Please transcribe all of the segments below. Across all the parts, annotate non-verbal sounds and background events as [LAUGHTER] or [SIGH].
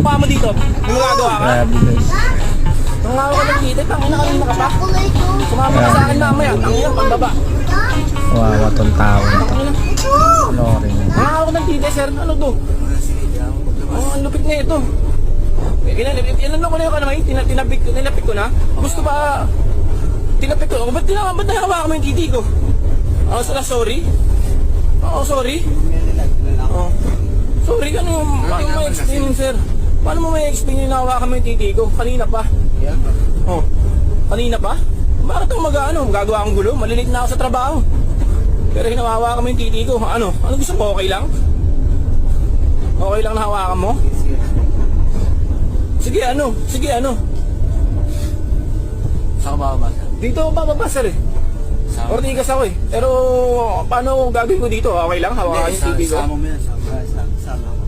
mukha mo dito? May magagawa ka? Grabe guys. Nung hawak ka ng titi, tangina kanina ka pa. Sumama ka sa akin mamaya. Tangina, pagbaba. Kawawa tong tao na to. Tangina. Ano rin. Nung hawak ng titi, sir. Ano to? Oh, ang lupit na ito. Eh, Ilan, ko na yung kanamay? Tina, tinapik, tinapik ko na. Gusto ba, tinapik ko. Ba't, tina, ba't nahawakan mo yung titi ko? Oh, sala, sorry. Oo, sorry. Oh. Sorry, ano yung, paano mo explain yun, sir? Paano mo may explain yung nahawakan mo yung titi ko? Kanina pa. Oh. Kanina pa? Bakit ako mag-ano? Magagawa akong gulo? Malilit na ako sa trabaho. Pero hinawakan mo yung titi ko. Ano? Ano gusto mo? Okay lang? Okay lang na hawakan mo? Sige, ano? Sige, ano? Saan ka bababa? Dito ako bababa, sir eh. Sama. Ortigas ako eh. Pero paano gagawin ko dito? Okay lang? Hawakan yung titi ko? Sama mo yan. Sama, sama, sama mo.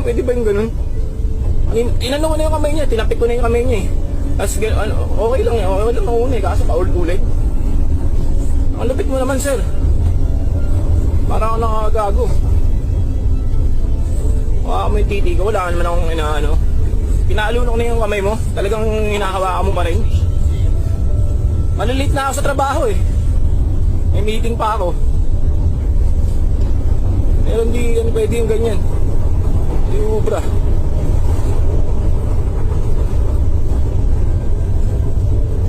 [LAUGHS] Pwede ba yung ganun? In, inano ko na yung kamay niya, tinapik ko na yung kamay niya eh. Tapos ano, okay lang yan, okay lang nauna eh, kaso paulit-ulit. Ang lapit mo naman sir. Parang ako nakagago. Wala mo yung titi ko, wala naman akong inaano. Pinaalunok na yung kamay mo, talagang hinahawakan mo pa rin. Malilit na ako sa trabaho eh. May meeting pa ako. Pero hindi ano, pwede yung ganyan. Hindi ubra.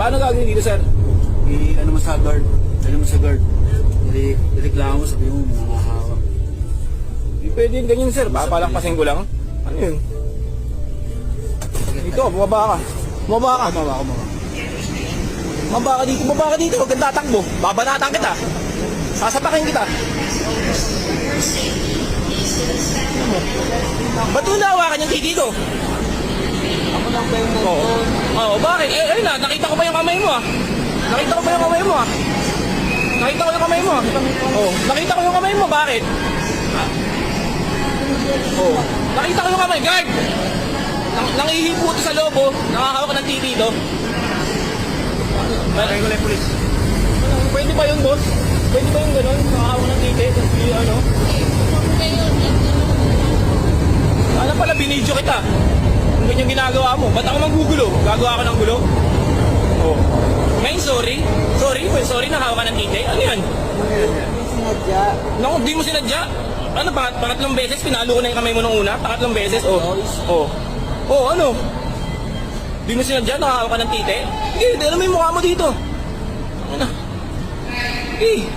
Paano gagawin dito, sir? I, ano mo sa guard? Ano mo sa guard? Ili, ireklamo mo, sabi mo, mga hawak. Hindi pwede yung ganyan, sir. Papalakpasin ko lang. Ano yun? Dito, bumaba ka. Bumaba ka. Kumawa, kumawa. Bumaba ka dito, bumaba ka dito. Huwag kang tatakbo. Babanatan kita. Sasapakin kita. Ba't mo nahawakan yung titi ko? Ba yung Oo. Oo, bakit? Eh, ayun na, nakita ko pa yung kamay mo ah. Nakita ko pa yung kamay mo ah. Nakita ko yung kamay mo ah. Oo, nakita ko yung kamay mo, bakit? Oo, nakita ko yung kamay, guard! Nang, nangihipo ito sa loob oh, nakahawak ng TV ito. Kaya ko lang pulis. Pwede ba yun, boss? Pwede ba yung gano'n? Nakahawak ng TV, tapos yung ano? Sana pala binidyo kita. Ganyan ginagawa mo, ba't ako manggugulo? Gagawa ka ng gulo? Oh. Ngayon, sorry. Sorry, well, sorry, nahawak ka ng titi. Ano yan? Sinadya. Naku, di mo sinadya. Ano, pangat, pangatlong beses, pinalo ko na yung kamay mo nung una. Pangatlong beses, oh. Oh. Oh, ano? Di mo sinadya, nakahawak ka ng titi? Sige, alam mo yung mukha mo dito. Ano? Eh,